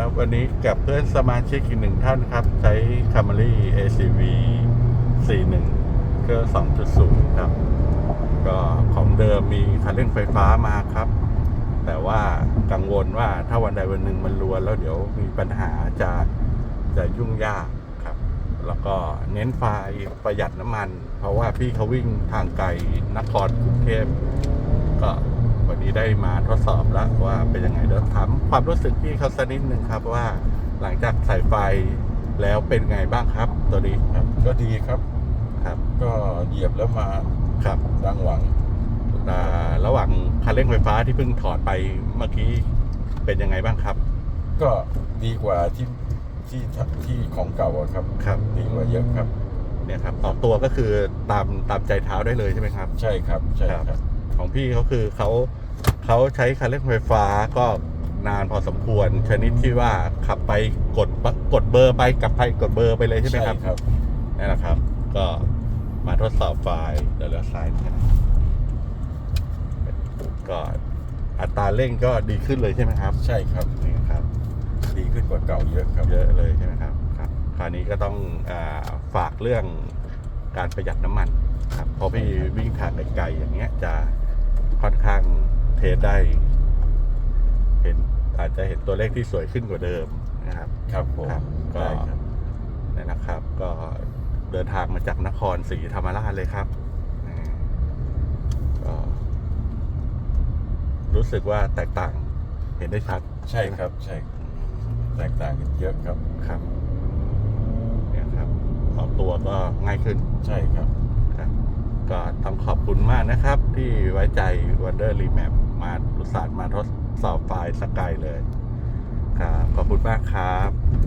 ครับ วันนี้กับเพื่อนสมาชิกอีกหนึ่งท่านครับ ใช้ Camry ACV 41 เครื่อง2.0 ครับ ก็ของเดิมมีคันเร่งไฟฟ้ามาครับ แต่ว่ากังวลว่าถ้าวันใดวันหนึ่งมันรวนแล้วเดี๋ยวมีปัญหาจะจะยุ่งยากครับ แล้วก็เน้นไฟประหยัดน้ำมัน เพราะว่าพี่เขาวิ่งทางไกลนครกรุงเทพก็ วันนี้ได้มาทดสอบแล้วว่าเป็นยังไงเดี๋ยวถามความรู้สึกพี่เขาสักนิดนึงครับว่าหลังจากใส่ไฟแล้วเป็นไงบ้างครับ ตัวนี้ครับก็ดีครับครับ ก็เหยียบแล้วมาครับดังหวังอ่าระหว่างคันเร่งไฟฟ้าที่เพิ่งถอดไปเมื่อกี้เป็นยังไงบ้างครับ ก็ดีกว่าที่ที่ที่ของเก่าอะครับครับ ดีกว่าเยอะครับ เนี่ยครับต่อตัวก็คือตามตามใจเท้าได้เลยใช่ไหมครับ ใช่ครับใช่ครับ ของพี่เขาคือเขา เขาใช้คันเร่งไฟฟ้าก็นานพอสมควร ชนิดที่ว่าขับไปกดปะกดเบอร์ไปกลับไปกดเบอร์ไปเลยใช่ไหมครับครับนี่นแหละครับ ก็มาทดสอบไฟล์เดี๋ยวเลี้ยวซ้ายนะครับก็อัตราเร่งก็ดีขึ้นเลยใช่ไหมครับ ใช่ครับนี่ครับ ดีขึ้นกว่าเก่าเยอะครับ เยอะเลยใช่ไหมครับครับ คราวนี้ก็ต้องอาฝากเรื่องการประหยัดน้ำมันครับเพราะพี่วิ่งทางไกลๆอย่างเงี้ยจะค่อนข้าง เทสได้ เห็นอาจจะเห็นตัวเลขที่สวยขึ้นกว่าเดิมนะครับ ครับผมครับก็ได้ครับ นี่นะครับ ก็เดินทางมาจากนครศรีธรรมราชเลยครับนี่ก็ รู้สึกว่าแตกต่างเห็นได้ชัดใช่ครับ ใช่แตกต่างกันเยอะครับ ครับเนี่ยครับออกตัวก็ง่ายขึ้น ใช่ครับครับ ก็ต้องขอบคุณมากนะครับ ที่ไว้ใจ Wonder Remap มาอุตส่าห์มาทดสอบไฟล์สกายเลย ครับ ขอบคุณมากครับ